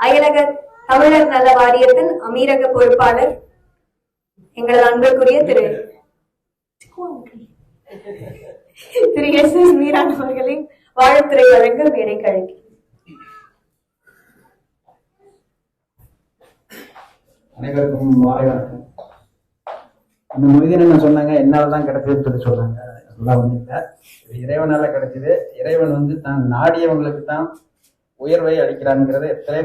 அயலக தமிழர் நல வாரியத்தின் அமீரக பொறுப்பாளர் எங்களது அன்பிற்குரிய திரு திரு எஸ் எஸ் மீரான் அவர்களின் வாழ்த்துறை வழங்க மேடை கழகி அனைவருக்கும் மாலை வணக்கம். அந்த முருகன் சொன்னாங்க? என்னால தான் கிடைச்சதுன்னு சொல்லி சொன்னாங்க. சொல்ல ஒன்றும் இறைவனால கிடைச்சது. இறைவன் வந்து தான் நாடியவங்களுக்கு தான் உயர்வை அளிக்கிறான்ங்கிறத எத்தனை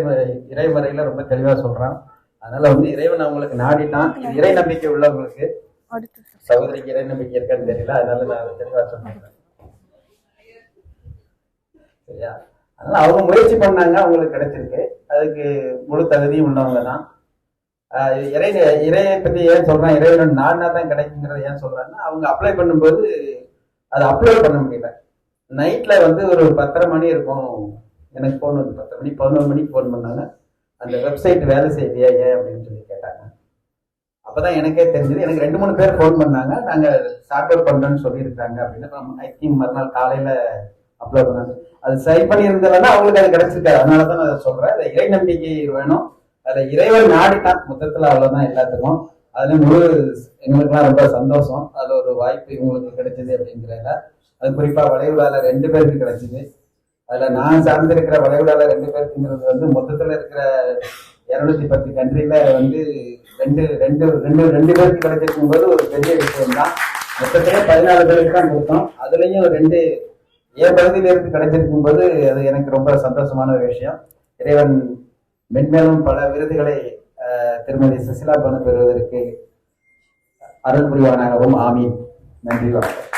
இறைவரையில ரொம்ப தெளிவா சொல்றான். அதனால வந்து இறைவன் அவங்களுக்கு நாடிட்டான். இது இறை நம்பிக்கை உள்ளவங்களுக்கு சகோதரிக்கு இறை நம்பிக்கை இருக்கான்னு தெரியல. அதனால நான் அதை தெளிவா சொன்னேன் சரியா? அதனால அவங்க முயற்சி பண்ணாங்க அவங்களுக்கு கிடைச்சிருக்கு. அதுக்கு முழு தகுதியும் உள்ளவங்க தான். இறை இறையை பத்தி ஏன் சொல்றேன்? இறைவன் நாடினா தான் கிடைக்குங்கிறத ஏன் சொல்றேன்னா அவங்க அப்ளை பண்ணும்போது அதை அப்லோட் பண்ண முடியல. நைட்ல வந்து ஒரு பத்தரை மணி இருக்கும். எனக்கு ஃபோன் வந்து பத்து மணி பதினொரு மணிக்கு ஃபோன் பண்ணாங்க. அந்த வெப்சைட் வேலை செய்யலையா ஏன் அப்படின்னு சொல்லி கேட்டாங்க. அப்பதான் எனக்கே தெரிஞ்சது. எனக்கு ரெண்டு மூணு பேர் ஃபோன் பண்ணாங்க. நாங்கள் ஸ்டார்ட் அவுட் சொல்லியிருக்காங்க அப்படின்னு. ஐ திங்க் மறுநாள் காலையில அப்லோட் பண்ணாங்க. அது சரி பண்ணியிருந்ததுன்னா அவங்களுக்கு அது கிடைச்சிருக்காது அதனால தான் நான் அதை சொல்றேன். அது இறை நம்பிக்கை வேணும். அதுல இறைவன் நாடிட்டான். மொத்தத்துல அவ்வளவுதான் எல்லாத்துக்கும். அதுல முழு எங்களுக்குலாம் ரொம்ப சந்தோஷம். அது ஒரு வாய்ப்பு இவங்களுக்கு கிடைச்சது அப்படிங்கிறத அது குறிப்பா வளைகுடால ரெண்டு பேருக்கு கிடைச்சது. அதுல நான் சார்ந்திருக்கிற வளைகுடால ரெண்டு பேருக்குங்கிறது வந்து மொத்தத்துல இருக்கிற இருநூத்தி பத்து கண்ட்ரில வந்து ரெண்டு ரெண்டு ரெண்டு ரெண்டு பேருக்கு கிடைச்சிருக்கும் போது ஒரு பெரிய விஷயம் தான் மொத்தத்துல பதினாலு பேருக்கு தான் கொடுத்தோம். அதுலயும் ரெண்டு என் பகுதியில இருந்து கிடைச்சிருக்கும் போது அது எனக்கு ரொம்ப சந்தோஷமான ஒரு விஷயம். இறைவன் மென்மேலும் பல விருதுகளை திருமதி சுசிலா பனு பெறுவதற்கு அருள் புரிவானாகவும். ஆமீன். நன்றி வணக்கம்.